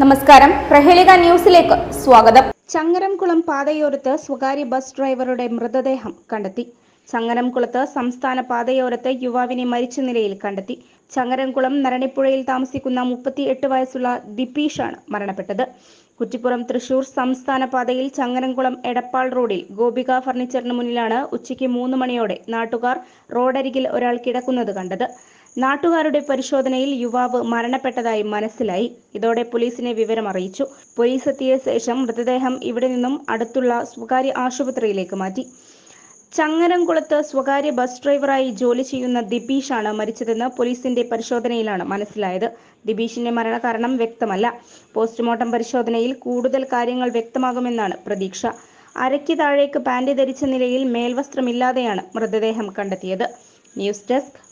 നമസ്കാരം. പ്രഹേളിക ന്യൂസിലേക്ക് സ്വാഗതം. ചങ്ങരംകുളം പാതയോരത്ത് സ്വകാര്യ ബസ് ഡ്രൈവറുടെ മൃതദേഹം കണ്ടെത്തി. ചങ്ങരംകുളത്ത് സംസ്ഥാന പാതയോരത്ത് യുവാവിനെ മരിച്ച നിലയിൽ കണ്ടെത്തി. ചങ്ങരംകുളം നരണിപ്പുഴയിൽ താമസിക്കുന്ന മുപ്പത്തി എട്ട് വയസ്സുള്ള ദിപീഷാണ് മരണപ്പെട്ടത്. കുറ്റിപ്പുറം തൃശൂർ സംസ്ഥാന പാതയിൽ ചങ്ങരംകുളം എടപ്പാൾ റോഡിൽ ഗോപിക ഫർണിച്ചറിന് മുന്നിലാണ് ഉച്ചയ്ക്ക് മൂന്ന് മണിയോടെ നാട്ടുകാർ റോഡരികിൽ ഒരാൾ കിടക്കുന്നത് കണ്ടത്. നാട്ടുകാരുടെ പരിശോധനയിൽ യുവാവ് മരണപ്പെട്ടതായി മനസ്സിലായി. ഇതോടെ പോലീസിനെ വിവരം അറിയിച്ചു. പോലീസ് എത്തിയ ശേഷം മൃതദേഹം ഇവിടെ നിന്നും അടുത്തുള്ള സ്വകാര്യ ആശുപത്രിയിലേക്ക് മാറ്റി. ചങ്ങരംകുളത്ത് സ്വകാര്യ ബസ് ഡ്രൈവറായി ജോലി ചെയ്യുന്ന ദിബീഷാണ് മരിച്ചതെന്ന് പോലീസിന്റെ പരിശോധനയിലാണ് മനസ്സിലായത്. ദിബീഷിന്റെ മരണകാരണം വ്യക്തമല്ല. പോസ്റ്റ്മോർട്ടം പരിശോധനയിൽ കൂടുതൽ കാര്യങ്ങൾ വ്യക്തമാകുമെന്നാണ് പ്രതീക്ഷ. അരയ്ക്ക് താഴേക്ക് പാന്റ് ധരിച്ച നിലയിൽ മേൽവസ്ത്രമില്ലാതെയാണ് മൃതദേഹം കണ്ടെത്തിയത്. News desk